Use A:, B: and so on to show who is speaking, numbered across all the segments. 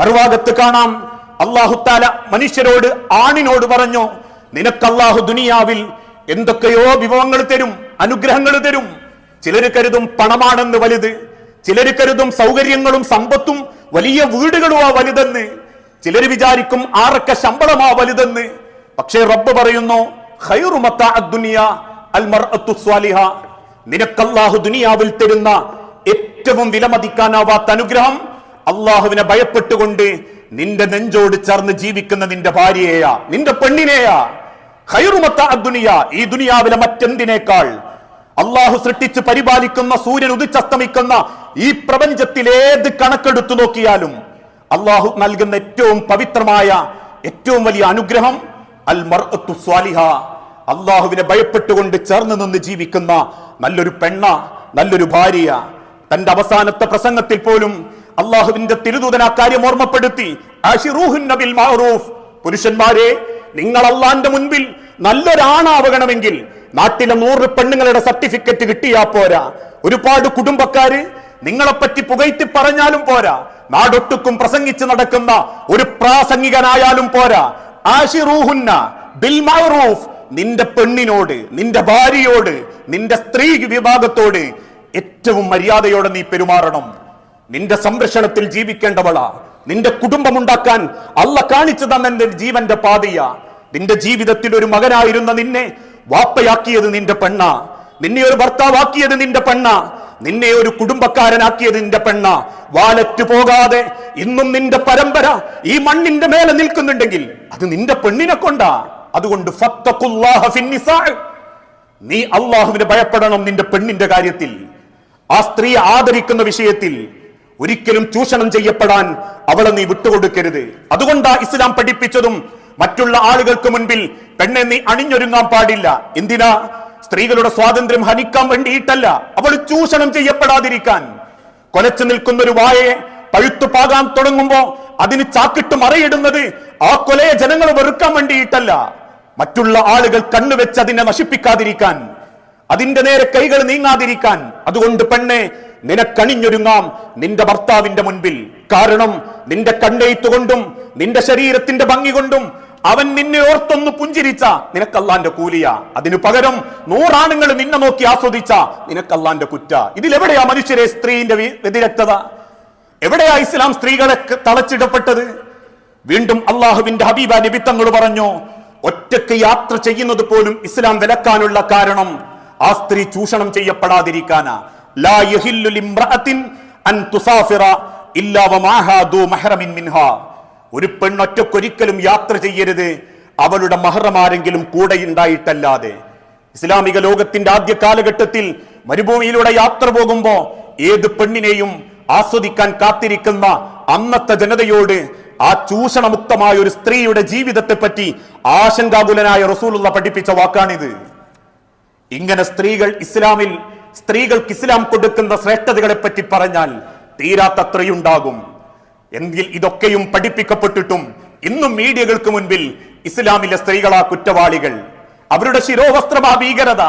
A: മറുഭാഗത്ത് കാണാം. അള്ളാഹുത്താല മനുഷ്യരോട് ആണിനോട് പറഞ്ഞു നിനക്ക് അള്ളാഹു ദുനിയാവിൽ എന്തൊക്കെയോ വിഭവങ്ങൾ തരും അനുഗ്രഹങ്ങൾ തരും. ചിലർ കരുതും പണമാണെന്ന് വലുത് ചിലർ കരുതും സൗകര്യങ്ങളും സമ്പത്തും വലിയ വീടുകളുമാ വലുതെന്ന്. ചിലർ വിചാരിക്കും ആറൊക്കെ ശമ്പളമാ വലുതെന്ന്. പക്ഷേ റബ്ബ് പറയുന്നു നിനക്കല്ലാഹു മത്താഅ ദുനിയ അൽ മർഅത്തു സ്വാലിഹ." നിനക്ക് അല്ലാഹു ദുനിയാവിൽ തരുന്ന ഏറ്റവും വിലമതിക്കാനാവാത്ത അനുഗ്രഹം അള്ളാഹുവിനെ ഭയപ്പെട്ടുകൊണ്ട് നിന്റെ നെഞ്ചോട് ചേർന്ന് ജീവിക്കുന്ന നിന്റെ ഭാര്യയെയാ നിന്റെ പെണ്ണിനെയാ. ഹൈറുമത്ത അദ്ദുനിയ ഈ ദുനിയാവിലെ മറ്റെന്തിനേക്കാൾ അള്ളാഹു സൃഷ്ടിച്ച് പരിപാലിക്കുന്ന സൂര്യൻ ഉദിച്ചസ്തമിക്കുന്ന ഈ പ്രപഞ്ചത്തിൽ ഏത് കണക്കെടുത്തു നോക്കിയാലും അള്ളാഹു നൽകുന്ന ഏറ്റവും പവിത്രമായ ഏറ്റവും വലിയ അനുഗ്രഹം അൽ മർഅത്തു സ്വാലിഹ. അള്ളാഹുവിനെ ഭയപ്പെട്ടുകൊണ്ട് ചേർന്ന് നിന്ന് ജീവിക്കുന്ന നല്ലൊരു പെണ്ണ നല്ലൊരു ഭാര്യ തന്റെ അവസാനത്തെ പ്രസംഗത്തിൽ പോലും അള്ളാഹുവിന്റെ തിരുദൂതൻ ആ കാര്യം ഓർമ്മപ്പെടുത്തി. മഅറൂഫ്. പുരുഷന്മാരെ നിങ്ങൾ അള്ളാന്റെ മുൻപിൽ നല്ലൊരാണാവണമെങ്കിൽ നാട്ടിലെ നൂറ് പെണ്ണുങ്ങളുടെ സർട്ടിഫിക്കറ്റ് കിട്ടിയാ പോരാ. ഒരുപാട് കുടുംബക്കാര് നിങ്ങളെപ്പറ്റി പുകഴ്ത്തി പറഞ്ഞാലും പോരാ. നാടൊട്ടുക്കും പ്രസംഗിച്ച് നടക്കുന്ന ഒരു പ്രാസംഗികനായാലും പോരാ. ബിൽ മഅറൂഫ് നിന്റെ പെണ്ണിനോട് നിന്റെ ഭാര്യയോട് നിന്റെ സ്ത്രീ വിഭാഗത്തോട് ഏറ്റവും മര്യാദയോടെ നീ പെരുമാറണം. നിന്റെ സംരക്ഷണത്തിൽ ജീവിക്കേണ്ടവളാ. നിന്റെ കുടുംബമുണ്ടാക്കാൻ അല്ല കാണിച്ചു തന്ന ജീവന്റെ പാതയാ. നിന്റെ ജീവിതത്തിൽ ഒരു മകനായിരുന്ന നിന്നെ വാപ്പയാക്കിയത് നിന്റെ പെണ്ണ. നിന്നെ ഒരു ഭർത്താവാക്കിയത് നിന്റെ പെണ്ണ. നിന്നെ ഒരു കുടുംബക്കാരനാക്കിയത് നിന്റെ പെണ്ണ. വാലറ്റ് പോകാതെ ഇന്നും നിന്റെ പരമ്പര ഈ മണ്ണിന്റെ മേലെ നിൽക്കുന്നുണ്ടെങ്കിൽ അത് നിന്റെ പെണ്ണിനെ കൊണ്ടാ. അതുകൊണ്ട്. നീ അള്ളാഹുവിനെ ഭയപ്പെടണം നിന്റെ പെണ്ണിന്റെ കാര്യത്തിൽ. ആ സ്ത്രീ ആദരിക്കുന്ന വിഷയത്തിൽ ഒരിക്കലും ചൂഷണം ചെയ്യപ്പെടാൻ അവളെ നീ വിട്ടുകൊടുക്കരുത്. അതുകൊണ്ടാ ഇസ്ലാം പഠിപ്പിച്ചതും മറ്റുള്ള ആളുകൾക്ക് മുൻപിൽ പെണ്ണെ നീ അണിഞ്ഞൊരുങ്ങാൻ പാടില്ല. എന്തിനാ? സ്ത്രീകളുടെ സ്വാതന്ത്ര്യം ഹനിക്കാൻ വേണ്ടിയിട്ടല്ല. അവൾ ചൂഷണം ചെയ്യപ്പെടാതിരിക്കാൻ. കൊലച്ചു നിൽക്കുന്ന ഒരു വായെ പഴുത്തു പാകാൻ തുടങ്ങുമ്പോ അതിന് ചാക്കിട്ട് മറയിടുന്നത് ആ കൊലയെ ജനങ്ങൾ വെറുക്കാൻ വേണ്ടിയിട്ടല്ല. മറ്റുള്ള ആളുകൾ കണ്ണുവെച്ച് അതിനെ നശിപ്പിക്കാതിരിക്കാൻ. അതിന്റെ നേരെ കൈകൾ നീങ്ങാതിരിക്കാൻ. അതുകൊണ്ട് പെണ്ണെ നിനക്കണിഞ്ഞൊരുങ്ങാം നിന്റെ ഭർത്താവിന്റെ മുൻപിൽ. കാരണം നിന്റെ കണ്ടെയ്ത്ത് കൊണ്ടും നിന്റെ ശരീരത്തിന്റെ ഭംഗി കൊണ്ടും അവൻ നിന്നെ ഓർത്തൊന്ന് പുഞ്ചിരിച്ച നിനക്കല്ലാന്റെ കൂലിയ. അതിനു പകരം നൂറാണുങ്ങൾ നിന്നെ നോക്കി ആസ്വദിച്ച നിനക്കല്ലാന്റെ കുറ്റ. ഇതിലെവിടെയാ മനുഷ്യരെ സ്ത്രീന്റെ വ്യതിരക്തത? എവിടെയാ ഇസ്ലാം സ്ത്രീകളെ തളച്ചിടപ്പെട്ടത്? വീണ്ടും അള്ളാഹുവിന്റെ ഹബീബ നിബിത്തങ്ങൾ പറഞ്ഞു ഒറ്റയ്ക്ക് യാത്ര ചെയ്യുന്നത് പോലും ഇസ്ലാം വിലക്കാനുള്ള കാരണം ആ സ്ത്രീ ചൂഷണം ചെയ്യപ്പെടാതിരിക്കാനാ. അൻ തുസാഫിറ ഇല്ലാ വമാഹാ മഹ്റമിൻ മിൻഹാ. ഒരു പെണ്ണൊറ്റക്കൊരിക്കലും യാത്ര ചെയ്യരുത്. അവളുടെ മഹറമാരെങ്കിലും കൂടെ ഉണ്ടായിട്ടല്ലാതെ. ഇസ്ലാമിക ലോകത്തിന്റെ ആദ്യ കാലഘട്ടത്തിൽ മരുഭൂമിയിലൂടെ യാത്ര പോകുമ്പോ ഏത് പെണ്ണിനെയും ആസ്വദിക്കാൻ കാത്തിരിക്കുന്ന അന്നത്തെ ജനതയോട് ആ ചൂഷണമുക്തമായ ഒരു സ്ത്രീയുടെ ജീവിതത്തെ പറ്റി ആശങ്കാകുലനായ റസൂലുള്ള പഠിപ്പിച്ച വാക്കാണിത്. ഇങ്ങനെ സ്ത്രീകൾ ഇസ്ലാമിൽ സ്ത്രീകൾക്ക് ഇസ്ലാം കൊടുക്കുന്ന ശ്രേഷ്ഠതകളെ പറ്റി പറഞ്ഞാൽ തീരാത്തത്രയുണ്ടാകും. എങ്കിൽ ഇതൊക്കെയും പഠിപ്പിക്കപ്പെട്ടിട്ടും ഇന്നും മീഡിയകൾക്ക് മുൻപിൽ ഇസ്ലാമിലെ സ്ത്രീകളാ കുറ്റവാളികൾ. അവരുടെ ശിരോവസ്ത്രമാ ഭീകരത.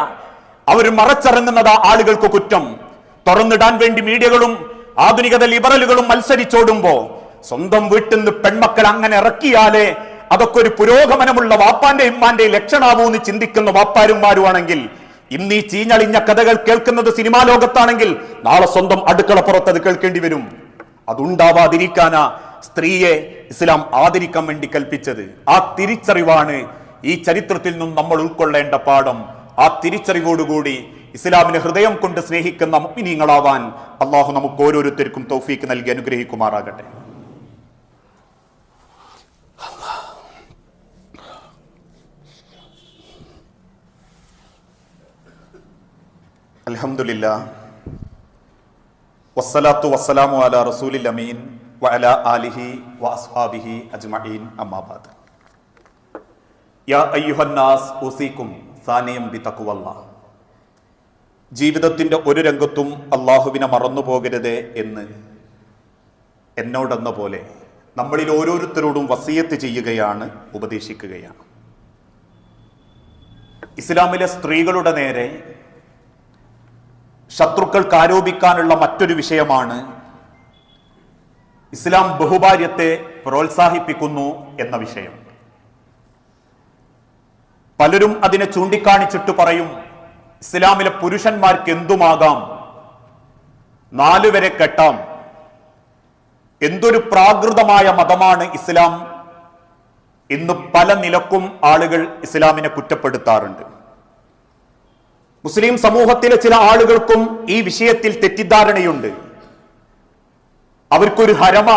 A: അവർ മറച്ചിറങ്ങുന്നത് ആളുകൾക്ക് കുറ്റം. തുറന്നിടാൻ വേണ്ടി മീഡിയകളും ആധുനികത ലിബറലുകളും മത്സരിച്ചോടുമ്പോ സ്വന്തം വീട്ടിൽ നിന്ന് പെൺമക്കൾ അങ്ങനെ ഇറക്കിയാലേ അതൊക്കെ ഒരു പുരോഗമനമുള്ള വാപ്പാന്റെ ഇമ്മാന്റെ ലക്ഷണാവൂ എന്ന് ചിന്തിക്കുന്ന വാപ്പാരുമാരുമാണെങ്കിൽ ഇന്ന് ഈ ചീഞ്ഞളിഞ്ഞ കഥകൾ കേൾക്കുന്നത് സിനിമാ ലോകത്താണെങ്കിൽ നാളെ സ്വന്തം അടുക്കളപ്പുറത്ത് അത് കേൾക്കേണ്ടി വരും. അതുണ്ടാവാതിരിക്കാനാ സ്ത്രീയെ ഇസ്ലാം ആദരിക്കാൻ വേണ്ടി കൽപ്പിച്ചത്. ആ തിരിച്ചറിവാണ് ഈ ചരിത്രത്തിൽ നിന്നും നമ്മൾ ഉൾക്കൊള്ളേണ്ട പാഠം. ആ തിരിച്ചറിവോടുകൂടി ഇസ്ലാമിനെ ഹൃദയം കൊണ്ട് സ്നേഹിക്കുന്ന മുഗ്നീങ്ങളാവാൻ അള്ളാഹു നമുക്ക് ഓരോരുത്തർക്കും തൗഫീക്ക് നൽകി അനുഗ്രഹിക്കുമാറാകട്ടെ. അൽഹംദുലില്ല. വസ്സലാത്തു വസ്സലാമു അല റസൂലിൽ അമീൻ വഅല ആലിഹി വഅസ്ഹാബിഹി അജ്മഈൻ. അമ്മാബാദ് യാ അയ്യുഹന്നാസ് ഉസീക്കും സാനിയം ബി തഖ്വല്ലാ. ജീവിതത്തിന്റെ ഒരു രംഗത്തും അള്ളാഹുവിനെ മറന്നു പോകരുത് എന്ന് എന്നോടെന്ന പോലെ നമ്മളിൽ ഓരോരുത്തരോടും വസീയത്ത് ചെയ്യുകയാണ് ഉപദേശിക്കുകയാണ്. ഇസ്ലാമിലെ സ്ത്രീകളുടെ നേരെ ശത്രുക്കൾക്ക് ആരോപിക്കാനുള്ള മറ്റൊരു വിഷയമാണ് ഇസ്ലാം ബഹുഭാര്യത്തെ പ്രോത്സാഹിപ്പിക്കുന്നു എന്ന വിഷയം. പലരും അതിനെ ചൂണ്ടിക്കാണിച്ചിട്ട് പറയും ഇസ്ലാമിലെ പുരുഷന്മാർക്ക് എന്തുമാകാം? നാലുവരെ കെട്ടാം. എന്തൊരു പ്രാകൃതമായ മതമാണ് ഇസ്ലാം. ഇന്ന് പല നിലക്കും ആളുകൾ ഇസ്ലാമിനെ കുറ്റപ്പെടുത്താറുണ്ട്. മുസ്ലിം സമൂഹത്തിലെ ചില ആളുകൾക്കും ഈ വിഷയത്തിൽ തെറ്റിദ്ധാരണയുണ്ട്. അവർക്കൊരു ഹരമ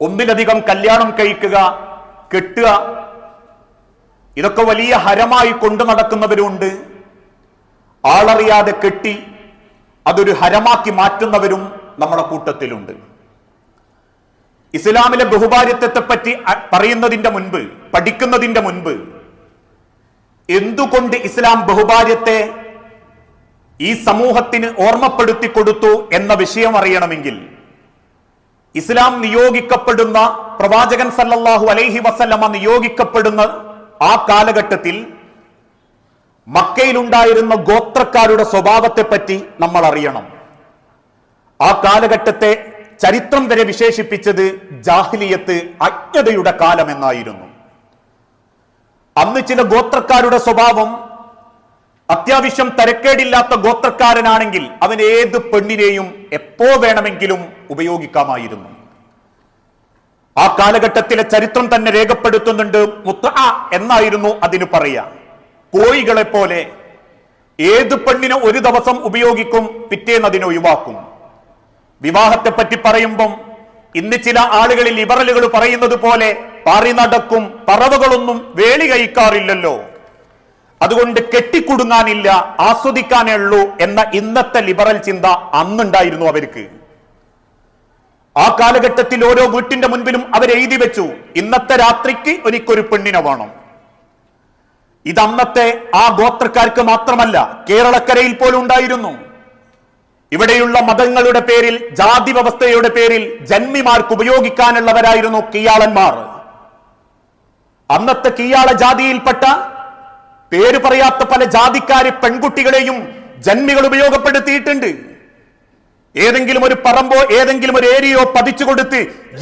A: ഒന്നിലധികം കല്യാണം കഴിക്കുക കെട്ടുക ഇതൊക്കെ വലിയ ഹരമായി കൊണ്ടു നടക്കുന്നവരുണ്ട്. ആളറിയാതെ കെട്ടി അതൊരു ഹരമാക്കി മാറ്റുന്നവരും നമ്മുടെ കൂട്ടത്തിലുണ്ട്. ഇസ്ലാമിലെ ബഹുഭാര്യത്വത്തെ പറ്റി പറയുന്നതിന്റെ മുൻപ് പഠിക്കുന്നതിന്റെ മുൻപ് എന്തുകൊണ്ട് ഇസ്ലാം ബഹുഭാര്യത്തെ ഈ സമൂഹത്തിന് ഓർമ്മപ്പെടുത്തി കൊടുത്തു എന്ന വിഷയം അറിയണമെങ്കിൽ ഇസ്ലാം നിയോഗിക്കപ്പെടുന്ന പ്രവാചകൻ സല്ലല്ലാഹു അലൈഹി വസല്ലമ നിയോഗിക്കപ്പെടുന്ന ആ കാലഘട്ടത്തിൽ മക്കയിലുണ്ടായിരുന്ന ഗോത്രക്കാരുടെ സ്വഭാവത്തെ പറ്റി നമ്മൾ അറിയണം. ആ കാലഘട്ടത്തെ ചരിത്രം വരെ വിശേഷിപ്പിച്ചത് ജാഹിലിയത്ത് അജ്ഞതയുടെ കാലം എന്നായിരുന്നു അന്ന് ചില ഗോത്രക്കാരുടെ സ്വഭാവം അത്യാവശ്യം തരക്കേടില്ലാത്ത ഗോത്രക്കാരനാണെങ്കിൽ അവൻ ഏത് പെണ്ണിനെയും എപ്പോ വേണമെങ്കിലും ഉപയോഗിക്കാമായിരുന്നു. ആ കാലഘട്ടത്തിലെ ചരിത്രം തന്നെ രേഖപ്പെടുത്തുന്നുണ്ട് മുത്ത എന്നായിരുന്നു അതിന് പറയാ. കോഴികളെ പോലെ ഏത് പെണ്ണിനെ ഒരു ദിവസം ഉപയോഗിക്കും പിറ്റേന്ന് അതിനെ ഒഴിവാക്കും. വിവാഹത്തെ പറ്റി പറയുമ്പം ഇന്ന് ചില ആളുകളിൽ ലിബറലുകൾ പറയുന്നത് പോലെ പാറി നടക്കും പറവകളൊന്നും വേളി കഴിക്കാറില്ലല്ലോ. അതുകൊണ്ട് കെട്ടിക്കുടുങ്ങാനില്ല ആസ്വദിക്കാനേ ഉള്ളൂ എന്ന ഇന്നത്തെ ലിബറൽ ചിന്ത അന്നുണ്ടായിരുന്നു അവർക്ക്. ആ കാലഘട്ടത്തിൽ ഓരോ വീട്ടിന്റെ മുൻപിലും അവർ എഴുതി വെച്ചു ഇന്നത്തെ രാത്രിക്ക് എനിക്കൊരു പെണ്ണിനെ വേണം. ഇതന്നത്തെ ആ ഗോത്രക്കാർക്ക് മാത്രമല്ല കേരളക്കരയിൽ പോലും ഉണ്ടായിരുന്നു. ഇവിടെയുള്ള മതങ്ങളുടെ പേരിൽ ജാതി വ്യവസ്ഥയുടെ പേരിൽ ജന്മിമാർക്ക് ഉപയോഗിക്കാനുള്ളവരായിരുന്നു കിയാളന്മാർ. അന്നത്തെ കീഴാള ജാതിയിൽപ്പെട്ട പേര് പറയാത്ത പല ജാതിക്കാര് പെൺകുട്ടികളെയും ജന്മികൾ ഉപയോഗപ്പെടുത്തിയിട്ടുണ്ട്. ഏതെങ്കിലും ഒരു പറമ്പോ ഏതെങ്കിലും ഒരു ഏരിയയോ പതിച്ചു കൊടുത്ത്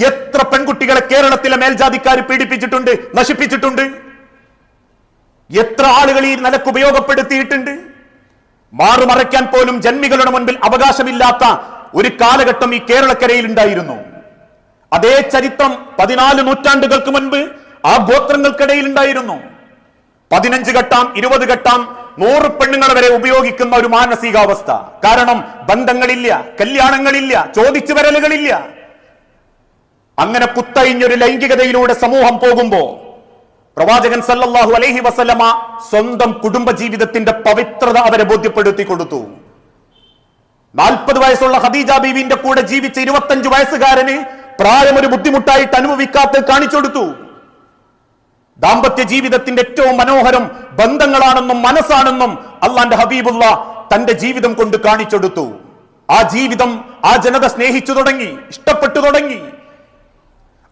A: എത്ര പെൺകുട്ടികളെ കേരളത്തിലെ മേൽജാതിക്കാർ പീഡിപ്പിച്ചിട്ടുണ്ട് നശിപ്പിച്ചിട്ടുണ്ട്. എത്ര ആളുകൾ ഈ നിലയ്ക്ക് ഉപയോഗപ്പെടുത്തിയിട്ടുണ്ട്. മാറുമറയ്ക്കാൻ പോലും ജന്മികളുടെ മുൻപിൽ അവകാശമില്ലാത്ത ഒരു കാലഘട്ടം ഈ കേരളക്കരയിൽ ഉണ്ടായിരുന്നു. അതേ ചരിത്രം പതിനാല് നൂറ്റാണ്ടുകൾക്ക് മുൻപ് ആ ഗോത്രങ്ങൾക്കിടയിൽ ഉണ്ടായിരുന്നു പതിനഞ്ച് ഘട്ടം ഇരുപത് ഘട്ടം നൂറ് പെണ്ണുങ്ങൾ വരെ ഉപയോഗിക്കുന്ന ഒരു മാനസികാവസ്ഥ. കാരണം ബന്ധങ്ങളില്ല കല്യാണങ്ങളില്ല ചോദിച്ചു വരലുകളില്ല അങ്ങനെ കുത്തഴിഞ്ഞൊരു ലൈംഗികതയിലൂടെ സമൂഹം പോകുമ്പോ പ്രവാചകൻ സല്ലാഹു അലൈഹി വസല്ലമ സ്വന്തം കുടുംബ ജീവിതത്തിന്റെ പവിത്രത അവരെ ബോധ്യപ്പെടുത്തി കൊടുത്തു. നാൽപ്പത് വയസ്സുള്ള ഖദീജ ബീവിന്റെ കൂടെ ജീവിച്ച ഇരുപത്തഞ്ച് വയസ്സുകാരന് പ്രായം ഒരു ബുദ്ധിമുട്ടായിട്ട് അനുഭവിക്കാത്ത കാണിച്ചു കൊടുത്തു. ദാമ്പത്യ ജീവിതത്തിന്റെ ഏറ്റവും മനോഹരം ബന്ധങ്ങളാണെന്നും മനസ്സാണെന്നും അള്ളാന്റെ ഹബീബുള്ള തന്റെ ജീവിതം കൊണ്ട് കാണിച്ചെടുത്തു. ആ ജീവിതം ആ ജനത സ്നേഹിച്ചു തുടങ്ങി ഇഷ്ടപ്പെട്ടു തുടങ്ങി.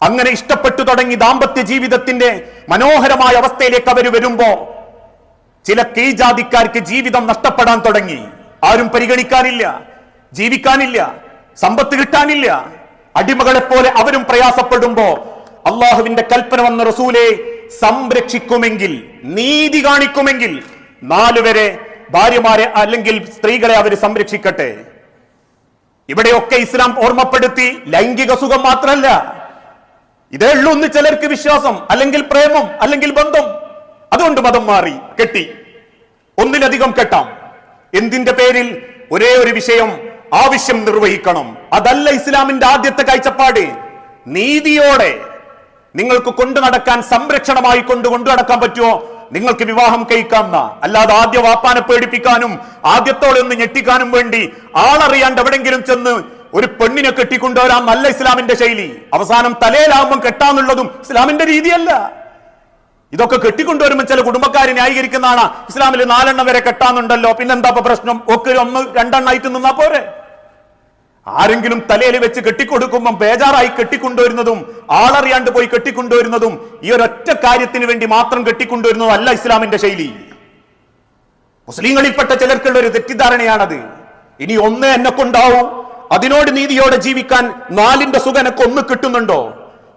A: അങ്ങനെ ഇഷ്ടപ്പെട്ടു തുടങ്ങി ദാമ്പത്യ ജീവിതത്തിന്റെ മനോഹരമായ അവസ്ഥയിലേക്ക് അവർ വരുമ്പോ ചില കീജാതിക്കാർക്ക് ജീവിതം നഷ്ടപ്പെടാൻ തുടങ്ങി. ആരും പരിഗണിക്കാനില്ല ജീവിക്കാനില്ല സമ്പത്ത് കിട്ടാനില്ല. അടിമകളെ പോലെ അവരും പ്രയാസപ്പെടുമ്പോ അള്ളാഹുവിന്റെ കൽപ്പന വന്ന റസൂലെ സംരക്ഷിക്കുമെങ്കിൽ നീതി കാണിക്കുമെങ്കിൽ നാലുവരെ ഭാര്യമാരെ അല്ലെങ്കിൽ സ്ത്രീകളെ അവർ സംരക്ഷിക്കട്ടെ. ഇവിടെയൊക്കെ ഇസ്ലാം ഓർമ്മപ്പെടുത്തി ലൈംഗിക സുഖം മാത്രമല്ല ഇതേ ഉള്ളൂ ഒന്ന് ചിലർക്ക് വിശ്വാസം അല്ലെങ്കിൽ പ്രേമം അല്ലെങ്കിൽ ബന്ധം. അതുകൊണ്ട് മതം മാറി കെട്ടി. ഒന്നിലധികം കെട്ടാം. എന്തിന്റെ പേരിൽ? ഒരേ ഒരു വിഷയം ആവശ്യം നിർവഹിക്കണം. അതല്ല ഇസ്ലാമിന്റെ ആദ്യത്തെ കാഴ്ചപ്പാട്. നീതിയോടെ നിങ്ങൾക്ക് കൊണ്ടു നടക്കാൻ സംരക്ഷണമായി കൊണ്ട് കൊണ്ടു നടക്കാൻ പറ്റുമോ? നിങ്ങൾക്ക് വിവാഹം കഴിക്കാം അല്ലാതെ ആദ്യ വാപ്പാനെ പേടിപ്പിക്കാനും ആദ്യത്തോടെ ഒന്ന് ഞെട്ടിക്കാനും വേണ്ടി ആളറിയാണ്ട് എവിടെങ്കിലും ചെന്ന് ഒരു പെണ്ണിനെ കെട്ടിക്കൊണ്ടുവരാൻ നല്ല ഇസ്ലാമിന്റെ ശൈലി. അവസാനം തലയിലാവുമ്പം കെട്ടാന്നുള്ളതും ഇസ്ലാമിന്റെ രീതിയല്ല. ഇതൊക്കെ കെട്ടിക്കൊണ്ടുവരുമ്പോൾ ചില കുടുംബക്കാരെ ന്യായീകരിക്കുന്നതാണ് ഇസ്ലാമിൽ നാലെണ്ണം വരെ കെട്ടാന്നുണ്ടല്ലോ പിന്നെന്താ പ്രശ്നം? ഒക്കെ ഒന്ന് രണ്ടെണ്ണായിട്ട് നിന്നാ പോരെ? ആരെങ്കിലും തലയിൽ വെച്ച് കെട്ടിക്കൊടുക്കുമ്പം ബേജാറായി കെട്ടിക്കൊണ്ടുവരുന്നതും ആളറിയാണ്ട് പോയി കെട്ടിക്കൊണ്ടുവരുന്നതും ഈ ഒരൊറ്റ കാര്യത്തിന് വേണ്ടി മാത്രം കെട്ടിക്കൊണ്ടുവരുന്നതും അല്ല ഇസ്ലാമിന്റെ ശൈലി. മുസ്ലിങ്ങളിൽപ്പെട്ട ചിലർക്കുള്ള ഒരു തെറ്റിദ്ധാരണയാണത്. ഇനി ഒന്ന് എന്നെ കൊണ്ടാവും. അതിനോട് നീതിയോടെ ജീവിക്കാൻ നാലിന്റെ സുഖനക്ക് ഒന്ന് കിട്ടുന്നുണ്ടോ?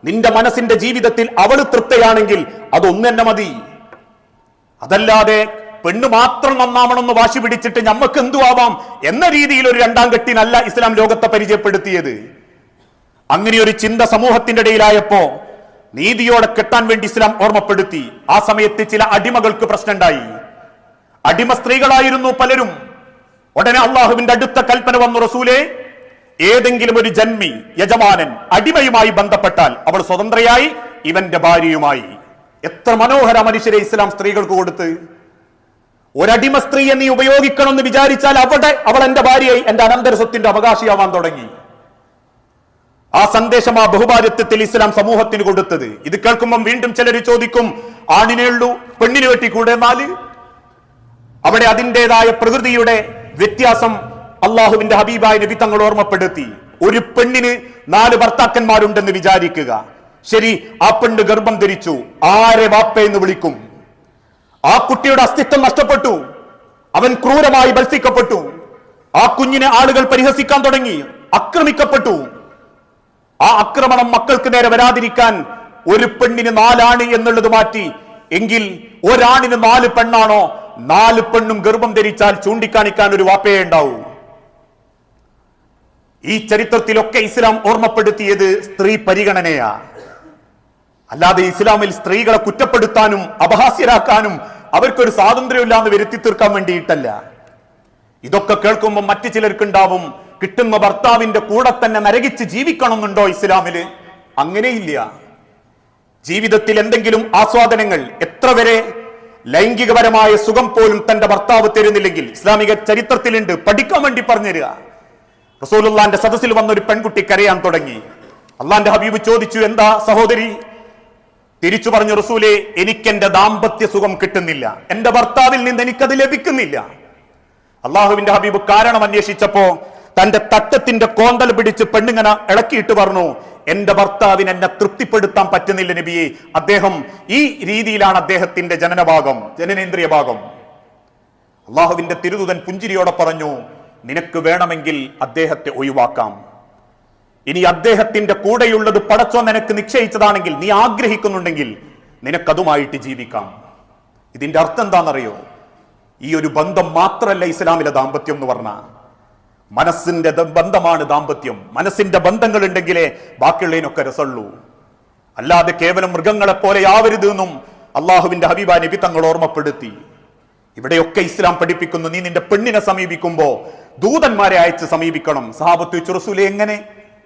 A: നിന്റെ മനസ്സിന്റെ ജീവിതത്തിൽ അവൾ തൃപ്തയാണെങ്കിൽ അതൊന്നെന്നെ മതി. അതല്ലാതെ പെണ്ണ് മാത്രം നന്നാവണമെന്ന് വാശി പിടിച്ചിട്ട് ഞമ്മക്ക് ആവാം എന്ന രീതിയിൽ ഒരു രണ്ടാം കെട്ടിനല്ല ഇസ്ലാം ലോകത്തെ പരിചയപ്പെടുത്തിയത്. അങ്ങനെ ഒരു ചിന്ത സമൂഹത്തിന്റെ ഇടയിലായപ്പോ നീതിയോടെ കെട്ടാൻ വേണ്ടി ഇസ്ലാം ഓർമ്മപ്പെടുത്തി. ആ സമയത്ത് ചില അടിമകൾക്ക് പ്രശ്നമുണ്ടായി. അടിമ സ്ത്രീകളായിരുന്നു പലരും. ഉടനെ അള്ളാഹുവിന്റെ അടുത്ത കൽപ്പന വന്നു റസൂലെ ഏതെങ്കിലും ഒരു ജന്മി യജമാനൻ അടിമയുമായി ബന്ധപ്പെട്ടാൽ അവൾ സ്വതന്ത്രയായി ഇവന്റെ ഭാര്യയുമായി. എത്ര മനോഹര മനുഷ്യരെ ഇസ്ലാം സ്ത്രീകൾക്ക് കൊടുത്ത്. ഒരടിമ ഉപയോഗിക്കണം എന്ന് വിചാരിച്ചാൽ അവിടെ അവൾ എന്റെ ഭാര്യയായി എന്റെ അനന്തര സ്വത്തിന്റെ അവകാശിയാവാൻ തുടങ്ങി. ആ സന്ദേശം ആ ബഹുഭാര്യത്വത്തിൽ ഇസ്ലാം സമൂഹത്തിന് കൊടുത്തത്. ഇത് കേൾക്കുമ്പം വീണ്ടും ചിലർ ചോദിക്കും ആണിനെ ഉള്ളൂ പെണ്ണിനെ വെട്ടിക്കൂടെ എന്നാൽ അവിടെ അതിന്റെതായ പ്രകൃതിയുടെ വ്യത്യാസം അള്ളാഹുവിന്റെ ഹബീബായ നബി തങ്ങൾ ഓർമ്മപ്പെടുത്തി. ഒരു പെണ്ണിന് നാല് ഭർത്താക്കന്മാരുണ്ടെന്ന് വിചാരിക്കുക. ശരി ആ പെണ്ണ് ഗർഭം ധരിച്ചു. ആരെ വാപ്പ എന്ന് വിളിക്കും? ആ കുട്ടിയുടെ അസ്തിത്വം നഷ്ടപ്പെട്ടു. അവൻ ക്രൂരമായി ബത്സിക്കപ്പെട്ടു ആ കുഞ്ഞിനെ ആളുകൾ പരിഹസിക്കാൻ തുടങ്ങി ആക്രമിക്കപ്പെട്ടു. ആ ആക്രമണം മക്കൾക്ക് നേരെ വരാതിരിക്കാൻ ഒരു പെണ്ണിന് നാലാണ് എന്നുള്ളത് മാറ്റി എങ്കിൽ ഒരാണിന് നാല് പെണ്ണാണോ? നാല് പെണ്ണും ഗർഭം ധരിച്ചാൽ ചൂണ്ടിക്കാണിക്കാൻ ഒരു വാപ്പയെ ഉണ്ടാവൂ. ഈ ചരിത്രത്തിലൊക്കെ ഇസ്ലാം ഓർമ്മപ്പെടുത്തിയത് സ്ത്രീ പരിഗണനയാ. അല്ലാതെ ഇസ്ലാമിൽ സ്ത്രീകളെ കുറ്റപ്പെടുത്താനും അപഹാസ്യരാക്കാനും അവർക്കൊരു സ്വാതന്ത്ര്യമില്ല എന്ന് വരുത്തി തീർക്കാൻ വേണ്ടിയിട്ടല്ല. ഇതൊക്കെ കേൾക്കുമ്പോൾ മറ്റു ചിലർക്കുണ്ടാവും കിട്ടുന്ന ഭർത്താവിന്റെ കൂടെ തന്നെ നരകിച്ച് ജീവിക്കണമെന്നുണ്ടോ ഇസ്ലാമിൽ? അങ്ങനെയില്ല. ജീവിതത്തിൽ എന്തെങ്കിലും ആസ്വാദനങ്ങൾ എത്ര വരെ ലൈംഗികപരമായ സുഖം പോലും തന്റെ ഭർത്താവ് തരുന്നില്ലെങ്കിൽ ഇസ്ലാമിക ചരിത്രത്തിലുണ്ട് പഠിക്കാൻ വേണ്ടി പറഞ്ഞുതരിക. റസൂലുള്ളാന്റെ സദസ്സിൽ വന്ന ഒരു പെൺകുട്ടി കരയാൻ തുടങ്ങി. അള്ളാന്റെ ഹബീബ് ചോദിച്ചു എന്താ സഹോദരി തിരിച്ചു പറഞ്ഞു റസൂലെ എനിക്കെന്റെ ദാമ്പത്യ സുഖം കിട്ടുന്നില്ല. എന്റെ ഭർത്താവിൽ നിന്ന് എനിക്കത് ലഭിക്കുന്നില്ല. അള്ളാഹുവിന്റെ ഹബീബ് കാരണം അന്വേഷിച്ചപ്പോ തന്റെ തട്ടത്തിന്റെ കോന്തൽ പിടിച്ച് പെണ്ണുങ്ങനെ ഇളക്കിയിട്ട് പറഞ്ഞു എന്റെ ഭർത്താവിന് എന്നെ തൃപ്തിപ്പെടുത്താൻ പറ്റുന്നില്ല നബിയെ. അദ്ദേഹം ഈ രീതിയിലാണ് അദ്ദേഹത്തിന്റെ ജനനഭാഗം ജനനേന്ദ്രിയ ഭാഗം. അള്ളാഹുവിന്റെ തിരുതുതൻ പുഞ്ചിരിയോടെ പറഞ്ഞു നിനക്ക് വേണമെങ്കിൽ അദ്ദേഹത്തെ ഒഴിവാക്കാം. ഇനി അദ്ദേഹത്തിന്റെ കൂടെയുള്ളത് പടച്ചോ നിനക്ക് നിശ്ചയിച്ചതാണെങ്കിൽ നീ ആഗ്രഹിക്കുന്നുണ്ടെങ്കിൽ നിനക്കതുമായിട്ട് ജീവിക്കാം. ഇതിന്റെ അർത്ഥം എന്താണെന്നറിയോ? ഈ ഒരു ബന്ധം മാത്രമല്ല ഇസ്ലാമിലെ ദാമ്പത്യം എന്ന് പറഞ്ഞ മനസ്സിന്റെ ബന്ധമാണ് ദാമ്പത്യം. മനസ്സിന്റെ ബന്ധങ്ങൾ ഉണ്ടെങ്കിലേ ബാക്കിയുള്ളതിനൊക്കെ രസമുള്ളൂ. അല്ലാതെ കേവലം മൃഗങ്ങളെ പോലെ ആവരുത് എന്നും അള്ളാഹുവിന്റെ ഹബീബ നബി തങ്ങൾ ഓർമ്മപ്പെടുത്തി. ഇവിടെയൊക്കെ ഇസ്ലാം പഠിപ്പിക്കുന്നു. നീ നിന്റെ പെണ്ണിനെ സമീപിക്കുമ്പോ ദൂതന്മാരെ അയച്ച് സമീപിക്കണം. സഹാബത്ത് ചുറസൂലെ എങ്ങനെ?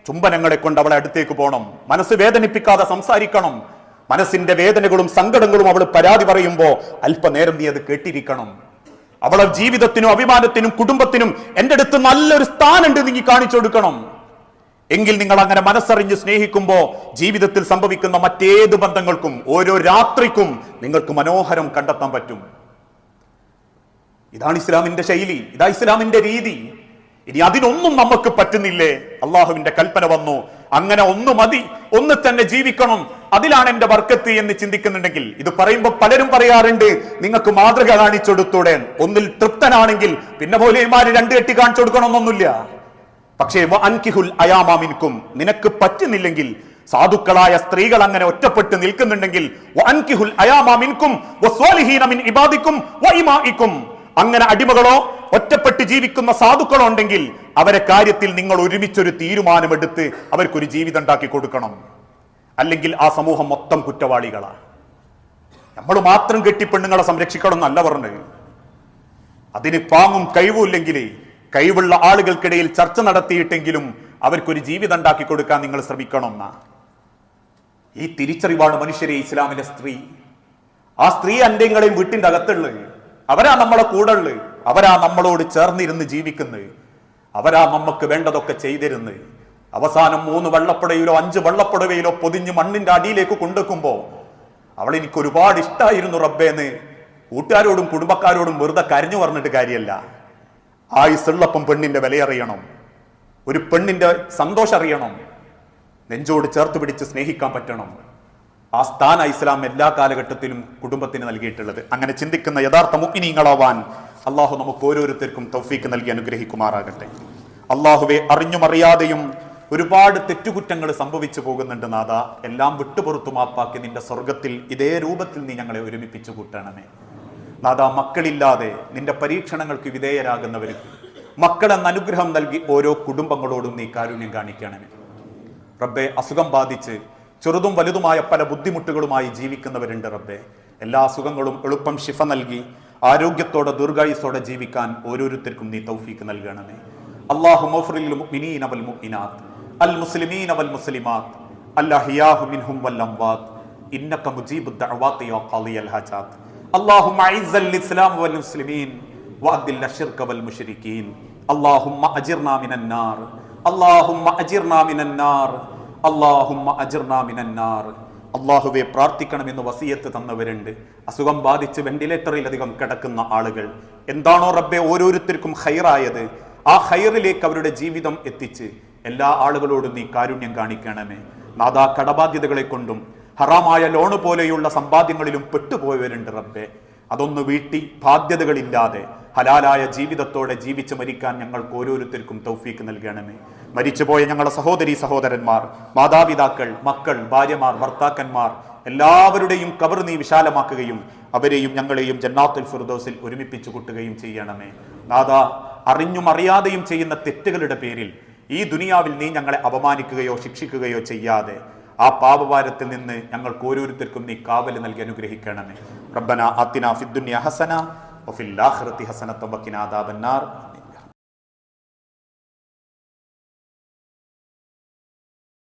A: ചുംബനങ്ങളെ കൊണ്ട് അവളെ അടുത്തേക്ക് പോകണം മനസ്സ് വേദനിപ്പിക്കാതെ സംസാരിക്കണം. മനസ്സിന്റെ വേദനകളും സങ്കടങ്ങളും അവൾ പരാതി പറയുമ്പോൾ അല്പനേരം നീ അത് കേട്ടിരിക്കണം. അവളെ ജീവിതത്തിനും അഭിമാനത്തിനും കുടുംബത്തിനും എന്റെ അടുത്ത് നല്ലൊരു സ്ഥാനമുണ്ട് നീ കാണിച്ചു കൊടുക്കണം. എങ്കിൽ നിങ്ങൾ അങ്ങനെ മനസ്സറിഞ്ഞ് സ്നേഹിക്കുമ്പോൾ ജീവിതത്തിൽ സംഭവിക്കുന്ന മറ്റേത് ബന്ധങ്ങൾക്കും ഓരോ രാത്രിക്കും നിങ്ങൾക്ക് മനോഹരം കണ്ടെത്താൻ പറ്റും. ഇതാണ് ഇസ്ലാമിന്റെ ശൈലി ഇതാ ഇസ്ലാമിന്റെ രീതി. ഇനി അതിനൊന്നും നമുക്ക് പറ്റുന്നില്ലേ? അള്ളാഹുവിന്റെ കൽപ്പന വന്നു. അങ്ങനെ ഒന്ന് മതി ഒന്ന് തന്നെ ജീവിക്കണം. അതിലാണ് എന്റെ വർക്കത്ത് എന്ന് ചിന്തിക്കുന്നുണ്ടെങ്കിൽ ഇത് പറയുമ്പോൾ പലരും പറയാറുണ്ട് നിങ്ങൾക്ക് മാതൃക കാണിച്ചെടുത്തൂടെ? ഒന്നിൽ തൃപ്തനാണെങ്കിൽ പിന്നെ പോലെമാര് രണ്ട് കെട്ടി കാണിച്ചു കൊടുക്കണമെന്നൊന്നുമില്ല പക്ഷേ അൻകിഹുൽ അയാമാമിൻകും നിനക്ക് പറ്റുന്നില്ലെങ്കിൽ സാധുക്കളായ സ്ത്രീകൾ അങ്ങനെ ഒറ്റപ്പെട്ട് നിൽക്കുന്നുണ്ടെങ്കിൽ അയാമാമിൻകും ഇബാദിക്കും അങ്ങനെ അടിമകളോ ഒറ്റപ്പെട്ട് ജീവിക്കുന്ന സാധുക്കളോ ഉണ്ടെങ്കിൽ അവരെ കാര്യത്തിൽ നിങ്ങൾ ഒരുമിച്ചൊരു തീരുമാനമെടുത്ത് അവർക്കൊരു ജീവിതം ഉണ്ടാക്കി കൊടുക്കണം. അല്ലെങ്കിൽ ആ സമൂഹം മൊത്തം കുറ്റവാളികളാണ്. നമ്മൾ മാത്രം കെട്ടി പെണ്ണുങ്ങളെ സംരക്ഷിക്കണം എന്നല്ല പറഞ്ഞത്. അതിന് പാങ്ങും കഴിവുമില്ലെങ്കിൽ കഴിവുള്ള ആളുകൾക്കിടയിൽ ചർച്ച നടത്തിയിട്ടെങ്കിലും അവർക്കൊരു ജീവിതം ഉണ്ടാക്കി കൊടുക്കാൻ നിങ്ങൾ ശ്രമിക്കണം എന്നാ. ഈ തിരിച്ചറിവാണ് മനുഷ്യരെ ഇസ്ലാമിലെ സ്ത്രീ. ആ സ്ത്രീ അന്ത്യങ്ങളെയും വീട്ടിന്റെ അകത്തുള്ളത്. അവരാ നമ്മളെ കൂടെ ഉള്ളത് അവരാ നമ്മളോട് ചേർന്നിരുന്ന് ജീവിക്കുന്നത് അവരാ നമുക്ക് വേണ്ടതൊക്കെ ചെയ്തിരുന്നു. അവസാനം മൂന്ന് വെള്ളപ്പടയിലോ അഞ്ച് വെള്ളപ്പുടവയിലോ പൊതിഞ്ഞ് മണ്ണിന്റെ അടിയിലേക്ക് കൊണ്ടുവെക്കുമ്പോ അവൾ എനിക്ക് ഒരുപാട് ഇഷ്ടമായിരുന്നു റബ്ബേന്ന്. കൂട്ടുകാരോടും കുടുംബക്കാരോടും വെറുതെ കരഞ്ഞു പറഞ്ഞിട്ട് കാര്യമല്ല ആയുസുള്ളപ്പം പെണ്ണിന്റെ വിലയറിയണം. ഒരു പെണ്ണിന്റെ സന്തോഷം അറിയണം നെഞ്ചോട് ചേർത്ത് പിടിച്ച് സ്നേഹിക്കാൻ പറ്റണം. ആ സ്ഥാന ഇസ്ലാം എല്ലാ കാലഘട്ടത്തിലും കുടുംബത്തിന് നൽകിയിട്ടുള്ളത്. അങ്ങനെ ചിന്തിക്കുന്ന യഥാർത്ഥ മുക്കിനീങ്ങളാവാൻ അള്ളാഹു നമുക്ക് ഓരോരുത്തർക്കും തൗഫീക്ക് നൽകി അനുഗ്രഹിക്കുമാറാകട്ടെ. അള്ളാഹുവെ അറിഞ്ഞുമറിയാതെയും ഒരുപാട് തെറ്റുകുറ്റങ്ങൾ സംഭവിച്ചു പോകുന്നുണ്ട് നാഥ. എല്ലാം വിട്ടുപുറത്തു മാപ്പാക്കി നിന്റെ സ്വർഗത്തിൽ ഇതേ രൂപത്തിൽ നീ ഞങ്ങളെ ഒരുമിപ്പിച്ചു കൂട്ടണമേ. നാഥ മക്കളില്ലാതെ നിന്റെ പരീക്ഷണങ്ങൾക്ക് വിധേയരാകുന്നവർക്ക് മക്കളെന്ന അനുഗ്രഹം നൽകി ഓരോ കുടുംബങ്ങളോടും നീ കാരുണ്യം കാണിക്കണമേ. റബ്ബെ അസുഖം ബാധിച്ച് ചെറുതും വലുതുമായ പല ബുദ്ധിമുട്ടുകളുമായി ജീവിക്കുന്നവരുണ്ട് റബ്ബെ എല്ലാ അസുഖങ്ങളും എളുപ്പം ശിഫ നൽകി ആരോഗ്യത്തോടെ ദീർഘായുസോടെ ജീവിക്കാൻ ഓരോരുത്തർക്കും നീ തൗഫീക്ക് നൽകണമേ അള്ളാഹു മൗഫറിൽ മുഅ്മിനീന വൽ മുഅ്മിനാത്ത് അൽ മുസ്ലിമീന വൽ മുസ്ലിമാത്ത് അൽ അഹ്യാഹു മിൻഹും വൽ അംവാത്ത് ഇന്നക മുജീബുദ് ദഅവാതി യാ ഖാളിയൽ ഹജാത്ത് اللهم اعز الاسلام والمسلمين واذل الشرك والمشركين اللهم اجرنا من النار اللهم اجرنا من النار അള്ളാഹുവെ പ്രാർത്ഥിക്കണമെന്ന് വസീയത്ത് തന്നവരുണ്ട്. അസുഖം ബാധിച്ച് വെന്റിലേറ്ററിലധികം കിടക്കുന്ന ആളുകൾ. എന്താണോ റബ്ബെ ഓരോരുത്തർക്കും ഹൈറായത് ആ ഹൈറിലേക്ക് അവരുടെ ജീവിതം എത്തിച്ച് എല്ലാ ആളുകളോടും നീ കാരുണ്യം കാണിക്കണമേ. നാദാ കടബാധ്യതകളെ കൊണ്ടും ഹറാമായ ലോണ് പോലെയുള്ള സമ്പാദ്യങ്ങളിലും പെട്ടുപോയവരുണ്ട് റബ്ബെ. അതൊന്ന് വീട്ടി ബാധ്യതകളില്ലാതെ ഹലാലായ ജീവിതത്തോടെ ജീവിച്ച് മരിക്കാൻ ഞങ്ങൾക്ക് ഓരോരുത്തർക്കും തൗഫീക്ക് നൽകണമേ. മരിച്ചുപോയ ഞങ്ങളുടെ സഹോദരി സഹോദരന്മാർ മാതാപിതാക്കൾ മക്കൾ ഭാര്യമാർ ഭർത്താക്കന്മാർ എല്ലാവരുടെയും കബർ നീ വിശാലമാക്കുകയും അവരെയും ഞങ്ങളെയും ജന്നാത്തുൽ ഫിർദോസിൽ ഒരുമിപ്പിച്ചു കൂട്ടുകയും ചെയ്യണമേ. നാദാ അറിഞ്ഞും അറിയാതെയും ചെയ്യുന്ന തെറ്റുകളുടെ പേരിൽ ഈ ദുനിയാവിൽ നീ ഞങ്ങളെ അപമാനിക്കുകയോ ശിക്ഷിക്കുകയോ ചെയ്യാതെ ആ പാപഭാരത്തിൽ നിന്ന് ഞങ്ങൾക്ക് ഓരോരുത്തർക്കും നീ കാവൽ നൽകി അനുഗ്രഹിക്കണമേ. റബ്ബന അത്തിന ഫിദ്ദുന്യ ഹസന വഫിൽ ആഖിറതി ഹസനത വഖിന